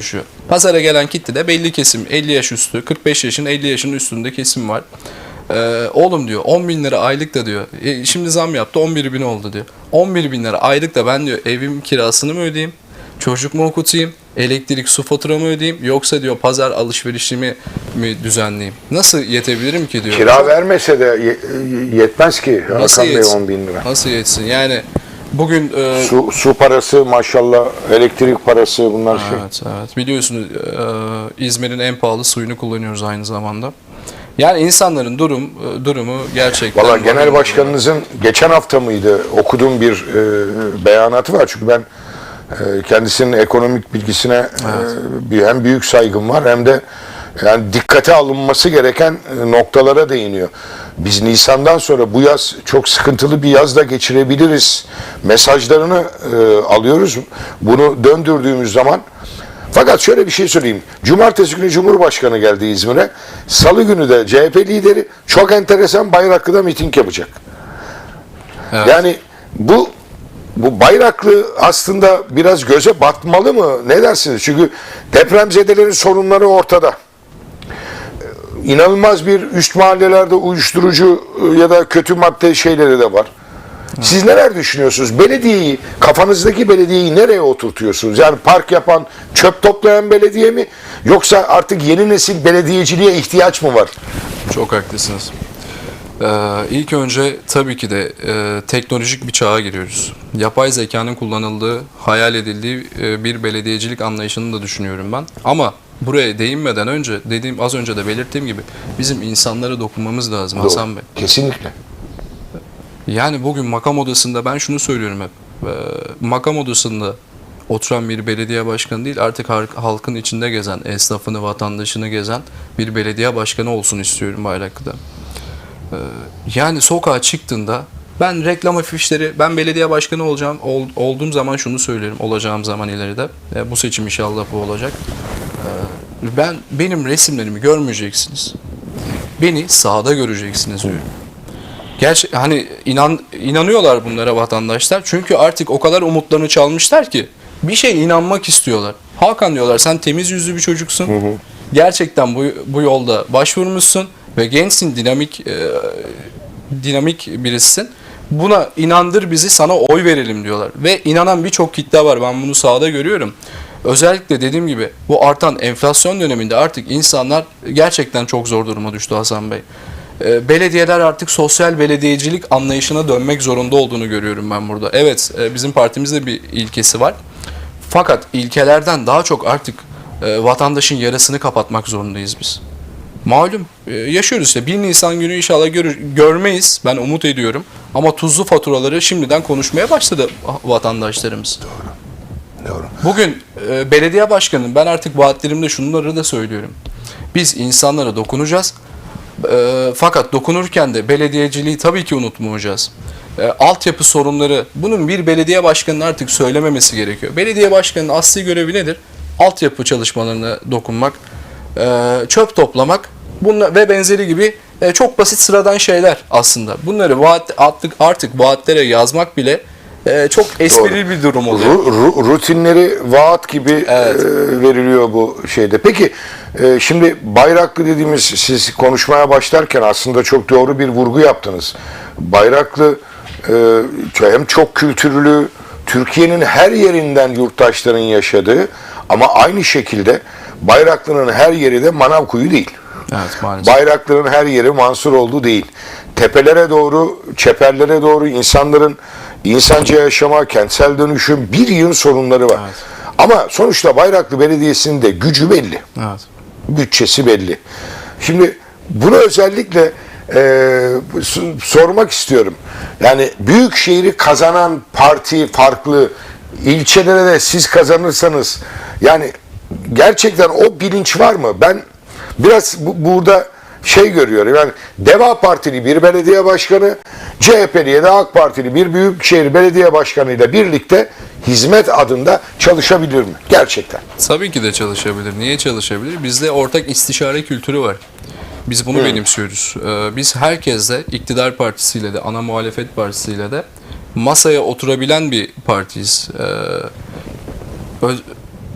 düşüyor. Pazara gelen kitle de belli kesim 50 yaş üstü 45 yaşın 50 yaşın üstünde kesim var. Ee, oğlum diyor 10 bin lira aylık da diyor. E, şimdi zam yaptı 11 bin oldu diyor. 11 bin lira aylık da ben diyor evim kirasını mı ödeyeyim? Çocuk mu okutayım? Elektrik su faturamı ödeyeyim? Yoksa diyor pazar alışverişimi mi düzenleyeyim? Nasıl yetebilirim ki diyor. Kira vermese de ye- yetmez ki Nasıl Hakan Bey yetsin? 10 bin lira. Nasıl yetsin? Yani bugün e, Su, su parası maşallah, elektrik parası bunlar şey. Evet, evet. Biliyorsunuz e, İzmir'in en pahalı suyunu kullanıyoruz aynı zamanda. Yani insanların durum e, durumu gerçekten... Valla genel başkanınızın geçen hafta mıydı okuduğum bir e, beyanatı var. Çünkü ben e, kendisinin ekonomik bilgisine e, bir, hem büyük saygım var hem de yani dikkate alınması gereken e, noktalara değiniyor. Biz Nisan'dan sonra bu yaz çok sıkıntılı bir yaz da geçirebiliriz mesajlarını e, alıyoruz. Bunu döndürdüğümüz zaman fakat şöyle bir şey söyleyeyim. Cumartesi günü Cumhurbaşkanı geldi İzmir'e. Salı günü de CHP lideri çok enteresan Bayraklı'da miting yapacak. Evet. Yani bu bu Bayraklı aslında biraz göze batmalı mı? Ne dersiniz? Çünkü depremzedelerin sorunları ortada. İnanılmaz bir üst mahallelerde uyuşturucu e, ya da kötü madde şeyleri de var. Siz neler düşünüyorsunuz? Belediyeyi, kafanızdaki belediyeyi nereye oturtuyorsunuz? Yani park yapan, çöp toplayan belediye mi? Yoksa artık yeni nesil belediyeciliğe ihtiyaç mı var? Çok haklısınız. Ee, ilk önce tabii ki de e, teknolojik bir çağa giriyoruz. Yapay zekanın kullanıldığı, hayal edildiği e, bir belediyecilik anlayışını da düşünüyorum ben. Ama buraya değinmeden önce, dediğim az önce de belirttiğim gibi bizim insanlara dokunmamız lazım Hasan Bey. Kesinlikle. Yani bugün makam odasında ben şunu söylüyorum hep. Ee, makam odasında oturan bir belediye başkanı değil artık halkın içinde gezen, esnafını, vatandaşını gezen bir belediye başkanı olsun istiyorum Bayraklı'da. Ee, yani sokağa çıktığında ben reklam afişleri, ben belediye başkanı olacağım, ol- olduğum zaman şunu söylerim, olacağım zaman ileride. E, bu seçim inşallah bu olacak. Ben benim resimlerimi görmeyeceksiniz. Beni sahada göreceksiniz diyorum. Gerçi hani inan inanıyorlar bunlara vatandaşlar. Çünkü artık o kadar umutlarını çalmışlar ki bir şey inanmak istiyorlar. Hakan diyorlar sen temiz yüzlü bir çocuksun. Gerçekten bu bu yolda başvurmuşsun ve gençsin, dinamik e, dinamik birisin. Buna inandır bizi sana oy verelim diyorlar. Ve inanan birçok kitle var. Ben bunu sahada görüyorum. Özellikle dediğim gibi bu artan enflasyon döneminde artık insanlar gerçekten çok zor duruma düştü Hasan Bey. E, belediyeler artık sosyal belediyecilik anlayışına dönmek zorunda olduğunu görüyorum ben burada. Evet e, bizim partimizde bir ilkesi var. Fakat ilkelerden daha çok artık e, vatandaşın yarasını kapatmak zorundayız biz. Malum e, yaşıyoruz işte 1 Nisan günü inşallah görür, görmeyiz ben umut ediyorum. Ama tuzlu faturaları şimdiden konuşmaya başladı vatandaşlarımız. Doğru. Bugün e, belediye başkanı ben artık vaatlerimde şunları da söylüyorum. Biz insanlara dokunacağız. E, fakat dokunurken de belediyeciliği tabii ki unutmayacağız. E, altyapı sorunları bunun bir belediye başkanının artık söylememesi gerekiyor. Belediye başkanının asli görevi nedir? Altyapı çalışmalarına dokunmak, e, çöp toplamak bunla, ve benzeri gibi e, çok basit sıradan şeyler aslında. Bunları vaat, artık, artık vaatlere yazmak bile e, çok esprili bir durum oluyor. Ru- ru- rutinleri vaat gibi Evet. e, veriliyor bu şeyde. Peki e, şimdi Bayraklı dediğimiz siz konuşmaya başlarken aslında çok doğru bir vurgu yaptınız. Bayraklı e, hem çok kültürlü, Türkiye'nin her yerinden yurttaşların yaşadığı ama aynı şekilde Bayraklı'nın her yeri de Manavkuyu değil. Evet maalesef. Bayrakların her yeri Mansur oldu değil. Tepelere doğru, çeperlere doğru insanların insanca yaşama, kentsel dönüşüm bir yığın sorunları var. Evet. Ama sonuçta Bayraklı Belediyesi'nin de gücü belli. Evet. Bütçesi belli. Şimdi bunu özellikle e, sormak istiyorum. Yani büyük şehri kazanan parti farklı, ilçelere de siz kazanırsanız yani gerçekten o bilinç var mı? Ben biraz bu- burada şey görüyorum. Yani Deva Partili bir belediye başkanı, CHP'li ya da AK Partili bir büyükşehir belediye başkanıyla birlikte hizmet adında çalışabilir mi? Gerçekten. Tabii ki de çalışabilir. Niye çalışabilir? Bizde ortak istişare kültürü var. Biz bunu benimsiyoruz. Ee, Biz herkesle, iktidar partisiyle de, ana muhalefet partisiyle de masaya oturabilen bir partiyiz. Ee,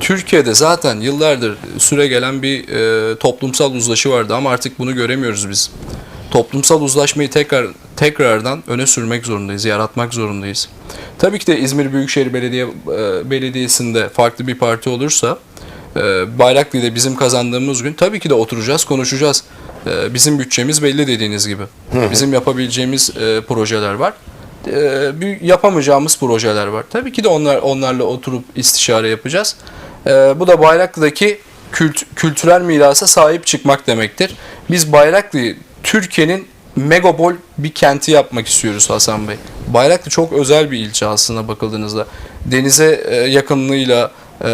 Türkiye'de zaten yıllardır süre gelen bir e, toplumsal uzlaşı vardı ama artık bunu göremiyoruz biz. Toplumsal uzlaşmayı tekrar tekrardan öne sürmek zorundayız, yaratmak zorundayız. Tabii ki de İzmir Büyükşehir Belediye e, Belediyesi'nde farklı bir parti olursa e, Bayraklı'da bizim kazandığımız gün tabii ki de oturacağız, konuşacağız. E, bizim bütçemiz belli dediğiniz gibi. Bizim yapabileceğimiz e, projeler var. E, yapamayacağımız projeler var. Tabii ki de onlar onlarla oturup istişare yapacağız. E, bu da Bayraklı'daki kült, kültürel mirasa sahip çıkmak demektir. Biz Bayraklı'yı Türkiye'nin megapol bir kenti yapmak istiyoruz Hasan Bey. Bayraklı çok özel bir ilçe aslında bakıldığınızda. Denize e, yakınlığıyla, e,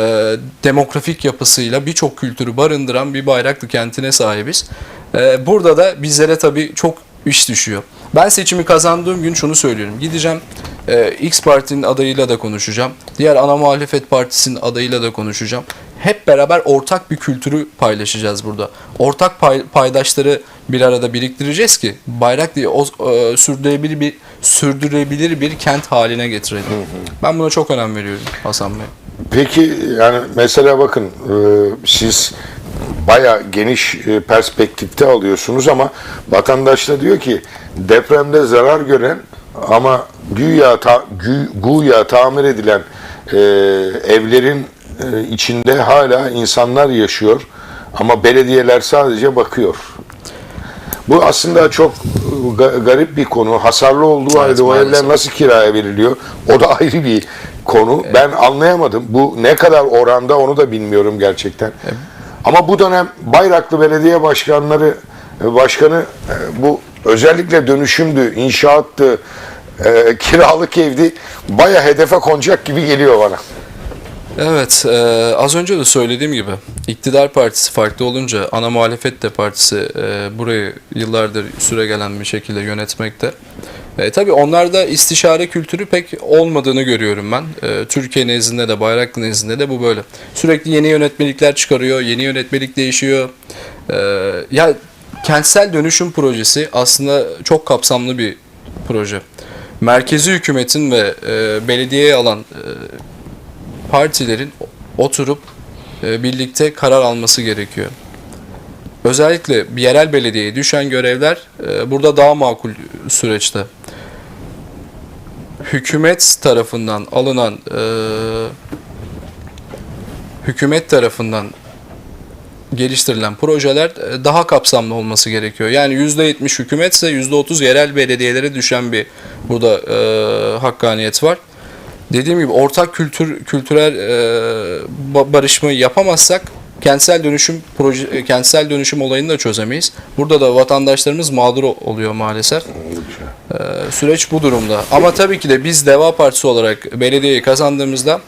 demografik yapısıyla birçok kültürü barındıran bir Bayraklı kentine sahibiz. E, burada da bizlere tabii çok iş düşüyor. Ben seçimi kazandığım gün şunu söylüyorum. Gideceğim e, X partinin adayıyla da konuşacağım. Diğer ana muhalefet partisinin adayıyla da konuşacağım. Hep beraber ortak bir kültürü paylaşacağız burada. Ortak pay- paydaşları bir arada biriktireceğiz ki bayrak diye o, e, sürdürülebilir bir sürdürülebilir bir kent haline getirelim. Ben buna çok önem veriyorum Hasan Bey. Peki yani mesela bakın e, siz baya geniş e, perspektifte alıyorsunuz ama vatandaş da diyor ki depremde zarar gören ama güya ta, gü, güya tamir edilen e, evlerin e, içinde hala insanlar yaşıyor ama belediyeler sadece bakıyor. Bu aslında çok ga- garip bir konu. Hasarlı olduğu halde o evler nasıl kiraya veriliyor? O da ayrı bir konu. Ben anlayamadım. Bu ne kadar oranda onu da bilmiyorum gerçekten. Ama bu dönem Bayraklı Belediye Başkanları e, Başkanı e, bu özellikle dönüşümdü, inşaattı, e, kiralık evdi. Baya hedefe konacak gibi geliyor bana. Evet, e, az önce de söylediğim gibi iktidar partisi farklı olunca ana muhalefet de partisi e, burayı yıllardır süre gelen bir şekilde yönetmekte. E, tabii onlarda istişare kültürü pek olmadığını görüyorum ben. E, Türkiye nezdinde de Bayraklı nezdinde de bu böyle. Sürekli yeni yönetmelikler çıkarıyor, yeni yönetmelik değişiyor. E, ya kentsel dönüşüm projesi aslında çok kapsamlı bir proje. Merkezi hükümetin ve e, belediyeye alan e, partilerin oturup e, birlikte karar alması gerekiyor. Özellikle yerel belediyeye düşen görevler e, burada daha makul süreçte. Hükümet tarafından alınan e, hükümet tarafından geliştirilen projeler e, daha kapsamlı olması gerekiyor. Yani %70 hükümetse %30 yerel belediyelere düşen bir burada e, hakkaniyet var. Dediğim gibi ortak kültür kültürel e, ba- barışmayı yapamazsak kentsel dönüşüm proje e, kentsel dönüşüm olayını da çözemeyiz. Burada da vatandaşlarımız mağdur oluyor maalesef. E, süreç bu durumda. Ama tabii ki de biz Deva Partisi olarak belediyeyi kazandığımızda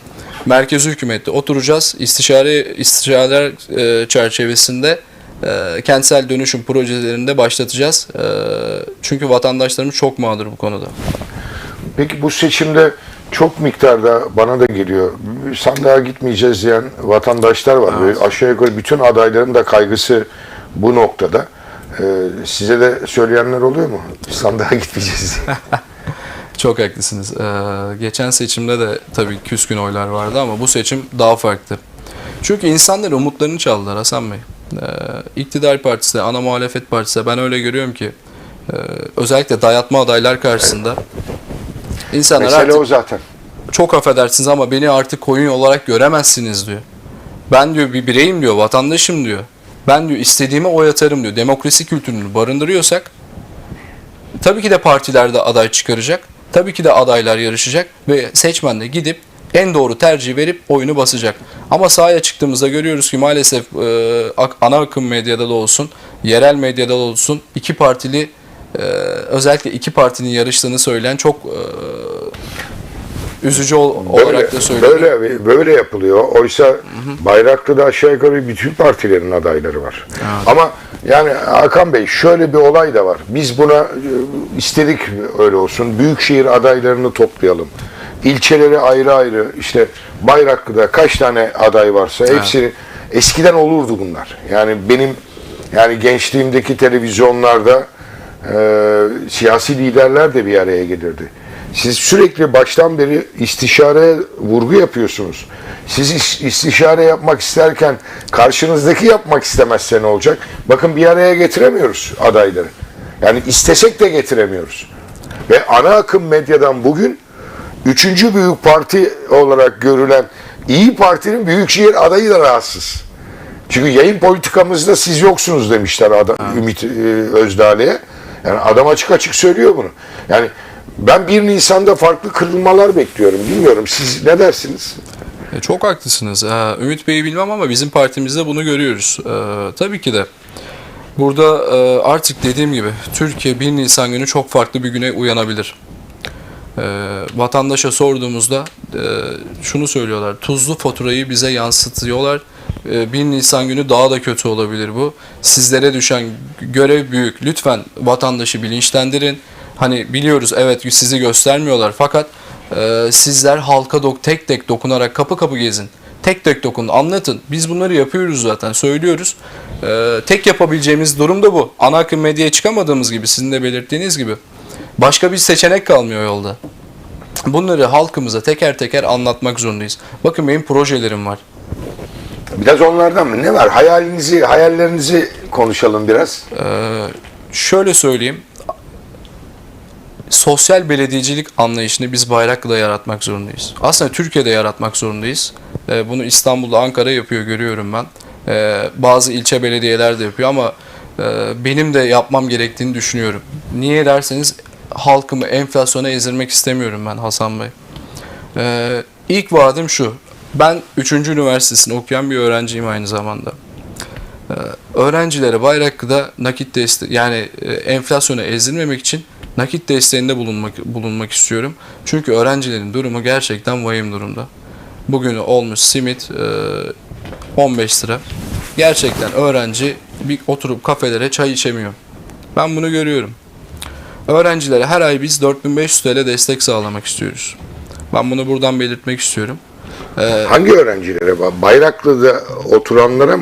merkezi hükümette oturacağız. İstişare istişareler e, çerçevesinde e, kentsel dönüşüm projelerini de başlatacağız. E, çünkü vatandaşlarımız çok mağdur bu konuda. Peki bu seçimde çok miktarda bana da geliyor. Sandığa gitmeyeceğiz diyen vatandaşlar var. Böyle aşağı yukarı bütün adayların da kaygısı bu noktada. Ee, size de söyleyenler oluyor mu? Sandığa gitmeyeceğiz diye. Çok haklısınız. Ee, geçen seçimde de tabii küskün oylar vardı ama bu seçim daha farklı. Çünkü insanlar umutlarını çaldılar Hasan Bey. Ee, iktidar partisi, ana muhalefet partisi ben öyle görüyorum ki e, özellikle dayatma adaylar karşısında insanlar Mesele artık o zaten. çok affedersiniz ama beni artık koyun olarak göremezsiniz diyor. Ben diyor bir bireyim diyor, vatandaşım diyor. Ben diyor istediğime oy atarım diyor. Demokrasi kültürünü barındırıyorsak tabii ki de partiler de aday çıkaracak. Tabii ki de adaylar yarışacak ve seçmen de gidip en doğru tercih verip oyunu basacak. Ama sahaya çıktığımızda görüyoruz ki maalesef e, ana akım medyada da olsun, yerel medyada da olsun iki partili e, özellikle iki partinin yarıştığını söyleyen çok e, üzücü ol- Böyle, olarak da söylüyorum. böyle, böyle yapılıyor. Oysa Bayraklı'da aşağı yukarı bütün partilerin adayları var. Ama yani Hakan Bey şöyle bir olay da var. Biz buna e, istedik öyle olsun. Büyükşehir adaylarını toplayalım. İlçeleri ayrı ayrı işte Bayraklı'da kaç tane aday varsa hepsini eskiden olurdu bunlar. Yani benim yani gençliğimdeki televizyonlarda e, siyasi liderler de bir araya gelirdi. siz sürekli baştan beri istişareye vurgu yapıyorsunuz. Siz is- istişare yapmak isterken karşınızdaki yapmak istemezse ne olacak? Bakın bir araya getiremiyoruz adayları. Yani istesek de getiremiyoruz. Ve ana akım medyadan bugün üçüncü büyük parti olarak görülen İyi Parti'nin büyükşehir adayı da rahatsız. Çünkü yayın politikamızda siz yoksunuz demişler adam, Ümit e, Özdağ'lı'ya. Yani adam açık açık söylüyor bunu. Yani ben 1 Nisan'da farklı kırılmalar bekliyorum. Bilmiyorum siz ne dersiniz? E, Çok haklısınız. Ee, Ümit Bey'i bilmem ama bizim partimizde bunu görüyoruz. Ee, tabii ki de. Burada e, artık dediğim gibi Türkiye 1 Nisan günü çok farklı bir güne uyanabilir. Vatandaşa sorduğumuzda e, şunu söylüyorlar. Tuzlu faturayı bize yansıtıyorlar. Ee, 1 Nisan günü daha da kötü olabilir bu. Sizlere düşen görev büyük. Lütfen vatandaşı bilinçlendirin. Hani biliyoruz evet sizi göstermiyorlar fakat e, sizler halka dok tek tek dokunarak kapı kapı gezin. Tek tek dokunun, anlatın. Biz bunları yapıyoruz zaten, söylüyoruz. Ee, tek yapabileceğimiz durum da bu. Ana akım medyaya çıkamadığımız gibi, sizin de belirttiğiniz gibi. Başka bir seçenek kalmıyor yolda. Bunları halkımıza teker teker anlatmak zorundayız. Bakın benim projelerim var. Biraz onlardan mı? Ne var? Hayalinizi, hayallerinizi konuşalım biraz. Ee, şöyle söyleyeyim. Sosyal belediyecilik anlayışını biz Bayraklı'da yaratmak zorundayız. Aslında Türkiye'de yaratmak zorundayız. Ee, bunu İstanbul'da, Ankara yapıyor görüyorum ben. Ee, bazı ilçe belediyeler de yapıyor ama e, benim de yapmam gerektiğini düşünüyorum. Niye derseniz halkımı enflasyona ezdirmek istemiyorum ben Hasan Bey. Ee, ilk vaadim şu. Ben 3. üniversitesini okuyan bir öğrenciyim aynı zamanda öğrencilere Bayraklı'da nakit desteği yani e, enflasyona ezilmemek için nakit desteğinde bulunmak bulunmak istiyorum. Çünkü öğrencilerin durumu gerçekten vahim durumda. Bugün olmuş simit e, 15 lira. Gerçekten öğrenci bir oturup kafelere çay içemiyor. Ben bunu görüyorum. Öğrencilere her ay biz 4500 TL destek sağlamak istiyoruz. Ben bunu buradan belirtmek istiyorum. Hangi öğrencilere? Bayraklı'da oturanlara